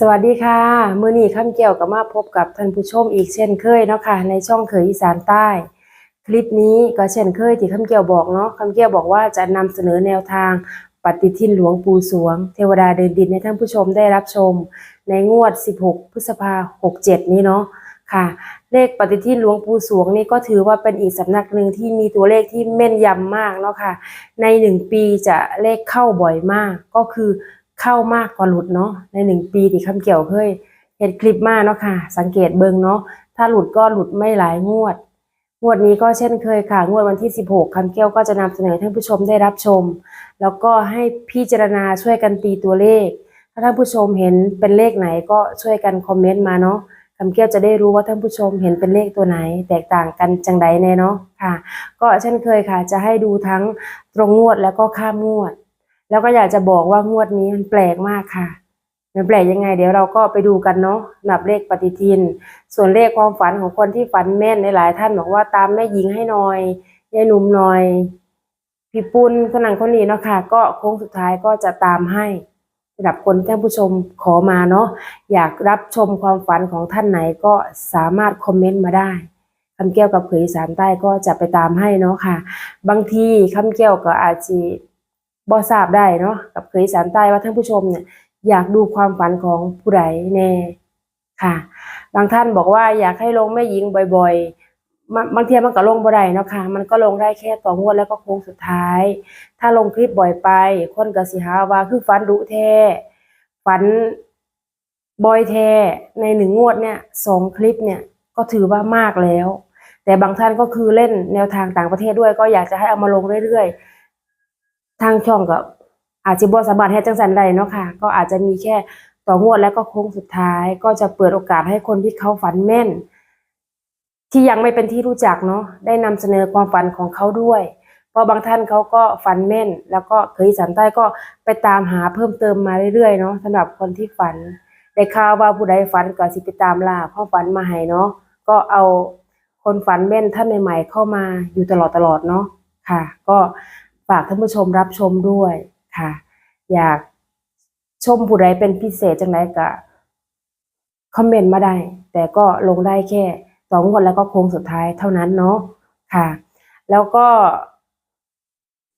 สวัสดีค่ะ มือนี้คำเกี่ยวกับมาพบกับท่านผู้ชมอีกเช่นเคยเนาะค่ะในช่องเคยอีสานใต้ คลิปนี้ก็เช่นเคยที่คำเกี่ยวบอกเนาะคำเกี่ยวบอกว่าจะนำเสนอแนวทางปฏิทินหลวงปู่สวง เทวดาเดินดินให้ท่านผู้ชมได้รับชม ในงวด 16 พฤษภาคม67 นี้เนาะค่ะ เลขปฏิทินหลวงปู่สวงนี่ก็ถือว่าเป็นอีกสำนักหนึ่งที่มีตัวเลขที่แม่นยำมากเนาะค่ะ ในหนึ่งปีจะเลขเข้าบ่อยมากก็คือ เข้ามากกว่าหลุดเนาะในหนึ่งปีที่คำเกี่ยวเคยเห็นคลิปมาเนาะค่ะ สังเกตเบิงเนาะถ้าหลุดก็หลุดไม่หลายงวด งวดนี้ก็เช่นเคยค่ะ งวดวันที่ 16คำเกี่ยวก็จะนำเสนอท่านผู้ชมได้รับชม แล้วก็ให้พิจารณาช่วยกันตีตัวเลข ถ้าท่านผู้ชมเห็นเป็นเลขไหนก็ช่วยกันคอมเมนต์มาเนาะคำเกี้ยวจะได้รู้ว่าท่านผู้ชมเห็นเป็นเลขตัวไหน แตกต่างกันจังใดแน่เนาะค่ะ ก็เช่นเคยค่ะ จะให้ดูทั้งตรงงวดแล้วก็ข้ามงวด แล้วก็อยากจะบอกว่างวดนี้มันแปลกมากค่ะ มันแปลกยังไง เดี๋ยวเราก็ไปดูกันเนาะสำหรับเลขปฏิทิน ส่วนเลขความฝันของคนที่ฝันแม่นในหลายท่านบอกว่าตามแม่หญิงให้หน่อยยายหนุ่มหน่อยพี่ปุ้นคนนั้นคนนี้เนาะค่ะ ก็โค้งสุดท้ายก็จะตามให้สำหรับคนท่านผู้ชมขอมาเนาะอยากรับชมความฝันของท่านไหนก็สามารถคอมเมนต์มาได้คำแก้วกับเขยสานใต้ก็จะไปตามให้เนาะค่ะ บางทีคำแก้วก็อาจจะ บ่ทราบได้เนาะกับเขยสานใต้ว่าท่านผู้ชมเนี่ยอยากดูความฝันของผู้ใดแน่ค่ะ บางท่านบอกว่าอยากให้ลงแม่หญิงบ่อยๆ บางทีมันก็ลงบ่ได้เนาะค่ะมันก็ลงได้แค่ต่องวดแล้วก็โค้งสุดท้าย ถ้าลงคลิปบ่อยไป คนก็สิหาว่าคือฝันดุแท้ฝันบ่อยแท้ในหนึ่งงวดเนี่ยสองคลิปเนี่ยก็ถือว่ามากแล้ว แต่บางท่านก็คือเล่นแนวทางต่างประเทศด้วย ก็อยากจะให้เอามาลงเรื่อยๆ ทางช่องก็อาจจะบ่สามารถเฮ็ดจังซั่นได้เนาะค่ะ ก็อาจจะมีแค่ต่องวดแล้วก็โค้งสุดท้าย ก็จะเปิดโอกาสให้คนที่เขาฝันแม่น ที่ยังไม่เป็นที่รู้จักเนาะได้นำเสนอความฝันของเขาด้วย เพราะบางท่านเขาก็ฝันแม่น แล้วก็เคยสันใต้ก็ไปตามหาเพิ่มเติมมาเรื่อยๆเนาะสำหรับคนที่ฝันได้ข่าวว่าผู้ใดฝันก็สิไปตามล่าความฝันมาให้เนาะก็เอาคนฝันแม่นท่านใหม่ๆเข้ามาอยู่ตลอดตลอดๆเนาะค่ะ ก็ ฝากท่านผู้ชมรับชมด้วยค่ะ อยากชมผู้ใดเป็นพิเศษจังไดก็คอมเมนต์มาได้ แต่ก็ลงได้แค่สองวันแล้วก็โค้งสุดท้ายเท่านั้นเนาะค่ะ แล้วก็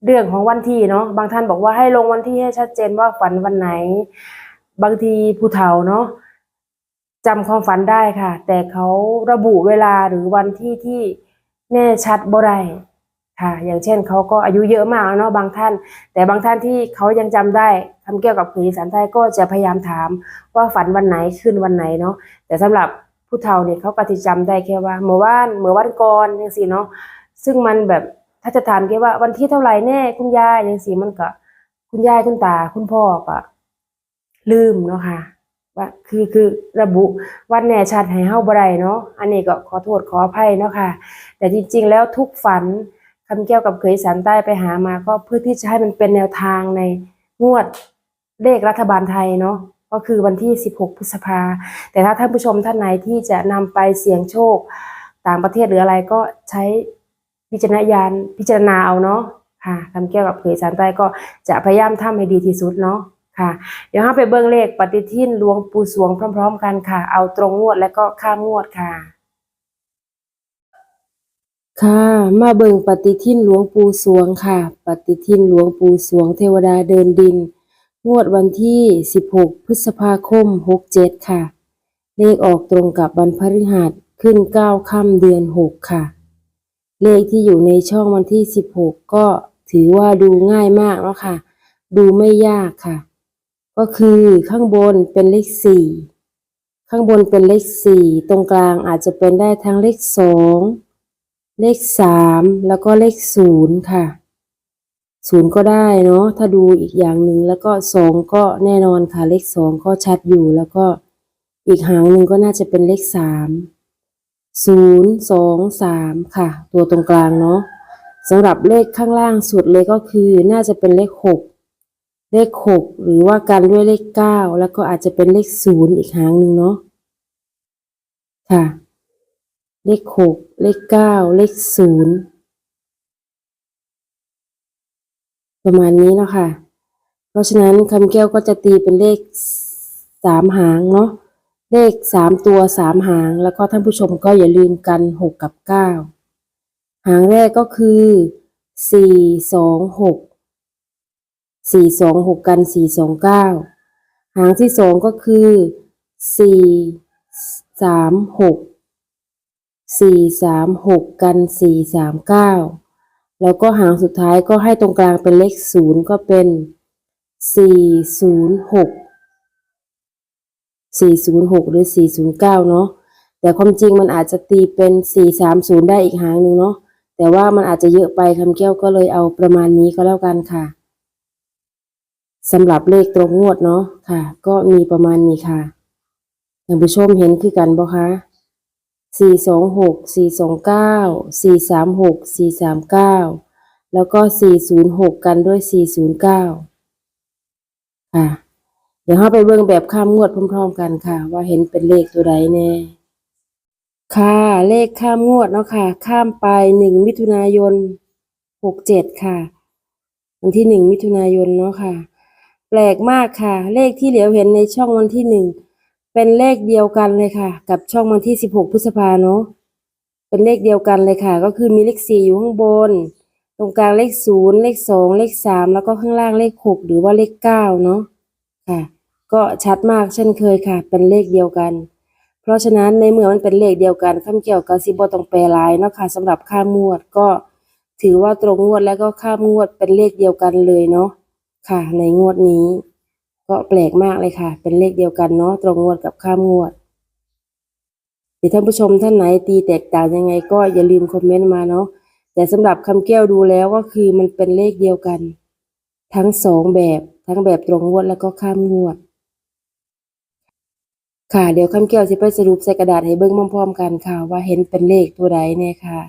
เรื่องของวันที่เนาะบางท่านบอกว่าให้ลงวันที่ให้ชัดเจนว่าฝันวันไหน บางทีผู้เฒ่าเนาะจำความฝันได้ค่ะ แต่เขาระบุเวลาหรือวันที่ที่แน่ชัดบ่ได้ ค่ะ อย่างเช่นเขาก็อายุเยอะมากแล้วเนาะบางท่าน แต่บางท่านที่เขายังจำได้คำเกี่ยวกับผีสารไทยก็จะพยายามถามว่าฝันวันไหนขึ้นวันไหนเนาะแต่สำหรับผู้เฒ่าเนี่ยเขาก็จะจำได้แค่ว่าเมื่อวานเมื่อวันก่อนจังซี่เนาะซึ่งมันแบบถ้าจะถามแค่ว่าวันที่เท่าไหร่แน่คุณยายจังซี่มันก็ คุณยายคุณตาคุณพ่อก็ลืมเนาะค่ะว่าคือคือระบุวันแน่ชัดให้เฮาบ่ได้เนาะอันนี้ก็ขอโทษขออภัยเนาะค่ะ แต่จริง ๆ แล้วทุกฝัน คำเกี่ยวกับเคยสันใต้ไปหามาก็เพื่อที่จะให้มันเป็นแนวทางในงวดเลขรัฐบาลไทยเนาะก็คือวันที่ 16 พฤษภา แต่ถ้าท่านผู้ชมท่านไหนที่จะนำไปเสี่ยงโชค ต่างประเทศหรืออะไรก็ใช้พิจารณญาณพิจารณาเอาเนาะค่ะคำเกี่ยวกับเคยสันใต้ก็จะพยายามทำให้ดีที่สุดเนาะค่ะ เดี๋ยวเราไปเบิ่งเลขปฏิทินหลวงปู่สวงพร้อม ๆ กันค่ะ เอาตรงงวดและก็ข้ามงวดค่ะ ค่ะ มาเบิ่งปฏิทินหลวงปู่สวงค่ะ ปฏิทินหลวงปู่สวงเทวดาเดินดิน งวดวันที่ 16 พฤษภาคม 67 ค่ะ เลขออกตรงกับวันพฤหัสขึ้น 9 ค่ำเดือน 6 ค่ะ เลขที่อยู่ในช่องวันที่ 16 ก็ถือว่าดูง่ายมากแล้วค่ะ ดูไม่ยากค่ะ ก็คือข้างบนเป็นเลข 4 ข้างบนเป็นเลข 4 ตรงกลางอาจจะเป็นได้ทั้งเลข 2 เลข3แล้วก็เลข0ค่ะ0ก็ได้เนาะถ้าดูอีกอย่างหนึ่งแล้วก็2ก็แน่นอนค่ะ เลข2ก็ชัดอยู่แล้วก็อีกหางหนึ่งก็น่าจะเป็นเลข3 0 2 3ค่ะ ตัวตรงกลางเนาะสำหรับเลขข้างล่างสุดเลยก็คือน่าจะเป็นเลข6เลข6หรือว่ากันด้วยเลข9แล้วก็อาจจะเป็นเลข0อีกหางหนึ่งเนาะค่ะ เลข6เลข9เลข0ประมาณนี้เนาะค่ะ เพราะฉะนั้นคำแก้วก็จะตีเป็นเลขสามหางเนาะเลขสามตัวสามหาง แล้วก็ท่านผู้ชมก็อย่าลืมกันหกกับเก้าหางแรกก็คือสี่สองหกสี่สองหกกันสี่สองเก้าหางที่สองก็คือสี่สามหก สี่สามหกกันสี่สามเก้าแล้วก็หางสุดท้ายก็ให้ตรงกลางเป็นเลขศูนย์ก็เป็นสี่ศูนย์หก406หกหรือ409เก้าเนาะแต่ความจริงมันอาจจะตีเป็น430ได้อีกหางหนึ่งเนาะแต่ว่ามันอาจจะเยอะไปคำแก้วก็เลยเอาประมาณนี้ก็แล้วกันค่ะสำหรับเลขตรงงวดเนาะค่ะ ก็มีประมาณนี้ค่ะท่านผู้ชมเห็นคือกันบ่คะ 426 429 436 439แล้วก็406กันด้วย409ค่ะ เดี๋ยวเราไปเบิ่งแบบข้ามงวดพร้อมๆกันค่ะ ว่าเห็นเป็นเลขตัวใดแน่ค่ะเลขข้ามงวดเนาะค่ะ ข้ามไปหนึ่งมิถุนายนหกเจ็ดค่ะวันที่หนึ่งมิถุนายนเนาะค่ะ แปลกมากค่ะ เลขที่เหลียวเห็นในช่องวันที่หนึ่ง เป็นเลขเดียวกันเลยค่ะ กับช่องวันที่สิบหกพฤษภาเนาะเป็นเลขเดียวกันเลยค่ะ ก็คือมีเลขสี่อยู่ข้างบน ตรงกลางเลขศูนย์เลขสองเลขสามแล้วก็ข้างล่างเลขหกหรือว่าเลขเก้าเนาะค่ะ ก็ชัดมากเช่นเคยค่ะ เป็นเลขเดียวกัน เพราะฉะนั้นในเมื่อมันเป็นเลขเดียวกันคำเกี่ยวกับซิบต้องแปลหลายเนาะค่ะสำหรับข้ามงวดก็ถือว่าตรงงวดแล้วก็ข้ามงวดเป็นเลขเดียวกันเลยเนาะค่ะ ในงวดนี้ ก็แปลกมากเลยค่ะ เป็นเลขเดียวกันเนาะตรงงวดกับข้ามงวด เดี๋ยวท่านผู้ชมท่านไหนตีแตกต่างยังไง ก็อย่าลืมคอมเมนต์มาเนาะแต่สำหรับคำแก้วดูแล้วก็คือมันเป็นเลขเดียวกัน ทั้งสองแบบทั้งแบบตรงงวดแล้วก็ข้ามงวด ค่ะเดี๋ยวคำแก้วสิไปสรุปใส่กระดาษให้เบิ่งพร้อมๆกันค่ะ ว่าเห็นเป็นเลขตัวใดแน่ค่ะ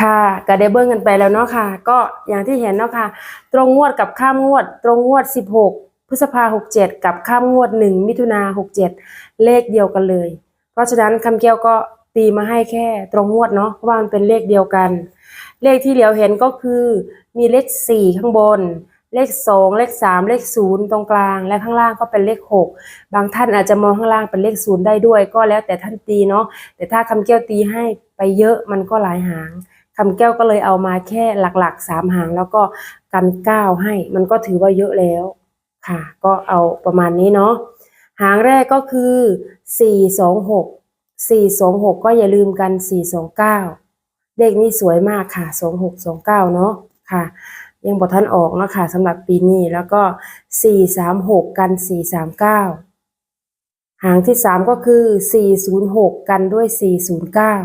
ค่ะก็ได้เบิ่งกันไปแล้วเนาะค่ะ ก็อย่างที่เห็นเนาะค่ะ ตรงงวดกับข้ามงวด ตรงงวด 16 พฤษภาหกเจ็ดกับข้ามงวด 1 มิถุนาหกเจ็ดเลขเดียวกันเลย เพราะฉะนั้นคำแก้วก็ตีมาให้แค่ตรงงวดเนาะเพราะว่ามันเป็นเลขเดียวกัน เลขที่เหลียวเห็นก็คือมีเลขสี่ข้างบน เลขสองเลขสามเลขศูนย์ตรงกลาง และข้างล่างก็เป็นเลขหกบางท่านอาจจะมองข้างล่างเป็นเลขศูนย์ได้ด้วย ก็แล้วแต่ท่านตีเนาะแต่ถ้าคำแก้วตีให้ไปเยอะมันก็หลายหาง คำแก้วก็เลยเอามาแค่หลักๆสามหางแล้วก็กันเก้าให้ มันก็ถือว่าเยอะแล้วค่ะ ก็เอาประมาณนี้เนาะหางแรกก็คือสี่สองหกสี่สองหกก็อย่าลืมกันสี่สองเก้าเลขนี้สวยมากค่ะสองหกสองเก้าเนาะค่ะ ยังบอท่านออกเนาะค่ะสำหรับปีนี้แล้วก็สี่สามหกกันสี่สามเก้าหางที่สามก็คือสี่ศูนย์หกกันด้วยสี่ศูนย์เก้า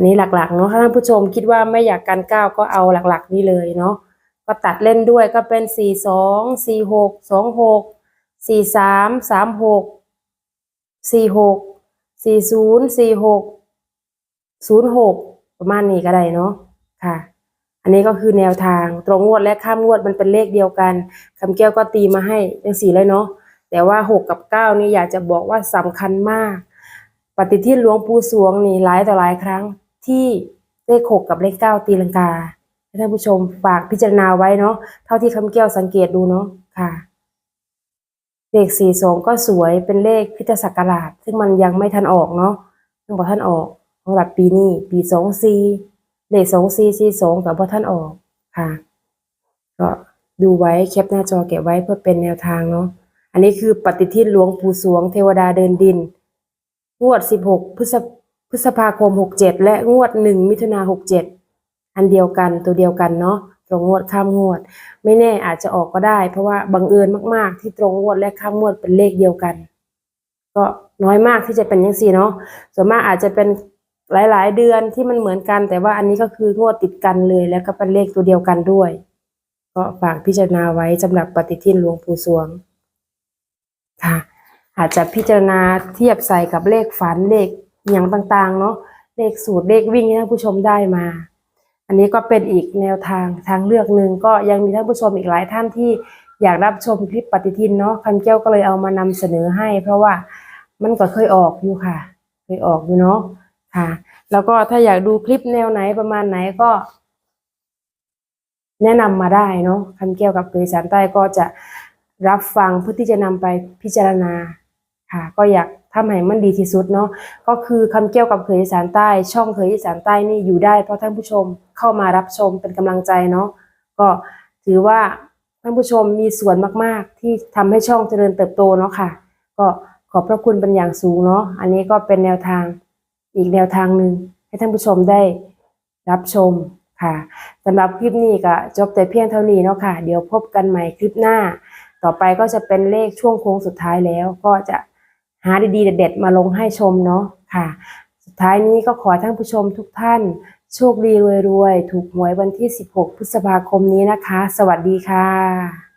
อันนี้หลักๆเนาะถ้าท่านผู้ชมคิดว่าไม่อยากกันเก้าก็เอาหลักๆ นี่เลยเนาะก็ตัดเล่นด้วยก็เป็นสี่สองสี่หกสองหกสี่สามสามหกสี่หกสี่ศูนย์สี่หกศูนย์หกประมาณนี้ก็ได้เนาะค่ะ อันนี้ก็คือแนวทางตรงงวดและข้ามงวดมันเป็นเลขเดียวกันคำแก้วก็ตีมาให้ยังสี่เลยเนาะแต่ว่าหกกับเก้านี่อยากจะบอกว่าสำคัญมาก ปฏิทินหลวงปู่สวงนี่หลายต่อหลายครั้ง ที่เลขหกกับเลขเก้าตีลังกาท่านผู้ชมฝากพิจารณาไว้เนาะเท่าที่คำแก้วสังเกตดูเนาะค่ะเลขสี่สองก็สวยเป็นเลขพิทศักราช ซึ่งมันยังไม่ทันออกเนาะยังบอกท่านออกสำหรับปีนี้ปีสองสี่เลขสองสี่สี่สองกับพ่ท่านออกค่ะ ก็ดูไว้แคปหน้าจอเก็บไว้เพื่อเป็นแนวทางเนาะอันนี้คือปฏิทินหลวงปู่สวงเทวดาเดินดินงวดสิบหกพฤษ พฤษภาคมหกเจ็ดและงวดหนึ่งมิถุนาหกเจ็ดอันเดียวกันตัวเดียวกันเนาะตรงงวดข้ามงวด ไม่แน่อาจจะออกก็ได้ เพราะว่าบังเอิญมากๆ ที่ตรงงวดและข้ามงวดเป็นเลขเดียวกัน ก็น้อยมากที่จะเป็นอย่างสี่เนาะส่วนมากอาจจะเป็นหลาย ๆ เดือนที่มันเหมือนกัน แต่ว่าอันนี้ก็คืองวดติดกันเลย แล้วก็เป็นเลขตัวเดียวกันด้วย ก็ฝากพิจารณาไว้สำหรับปฏิทินหลวงปู่สวงค่ะ อาจจะพิจารณาเทียบใส่กับเลขฝันเลข อย่างต่างๆเนาะเลขสูตรเลขวิ่งที่ท่านผู้ชมได้มา อันนี้ก็เป็นอีกแนวทางทางเลือกหนึ่งก็ยังมีท่านผู้ชมอีกหลายท่านที่อยากรับชมคลิปปฏิทินเนาะคันแก้วก็เลยเอามานำเสนอให้ เพราะว่ามันก็เคยออกอยู่ค่ะ เคยออกอยู่เนาะค่ะ แล้วก็ถ้าอยากดูคลิปแนวไหนประมาณไหนก็ แนะนำมาได้เนาะคำแก้วกับเคยสารใต้ก็จะรับฟังเพื่อที่จะนำไปพิจารณา ค่ะก็อยากทำให้มันดีที่สุดเนาะก็คือคำเกี่ยวกับเคยอีสานใต้ ช่องเคยอีสานใต้นี่อยู่ได้เพราะท่านผู้ชมเข้ามารับชมเป็นกำลังใจเนาะก็ถือว่าท่านผู้ชมมีส่วนมากๆ ที่ทำให้ช่องเจริญเติบโตเนาะค่ะ ก็ขอบพระคุณเป็นอย่างสูงเนาะอันนี้ก็เป็นแนวทางอีกแนวทางหนึ่งให้ท่านผู้ชมได้รับชมค่ะสำหรับคลิปนี้ก็จบแต่เพียงเท่านี้เนาะค่ะ เดี๋ยวพบกันใหม่คลิปหน้า ต่อไปก็จะเป็นเลขช่วงโค้งสุดท้ายแล้วก็จะ หาดีๆ เด็ดๆ มาลงให้ชมเนาะค่ะ สุดท้ายนี้ก็ขอท่านผู้ชมทุกท่าน โชคดีรวยๆ ถูกหวยวันที่ 16 พฤษภาคมนี้นะคะ สวัสดีค่ะ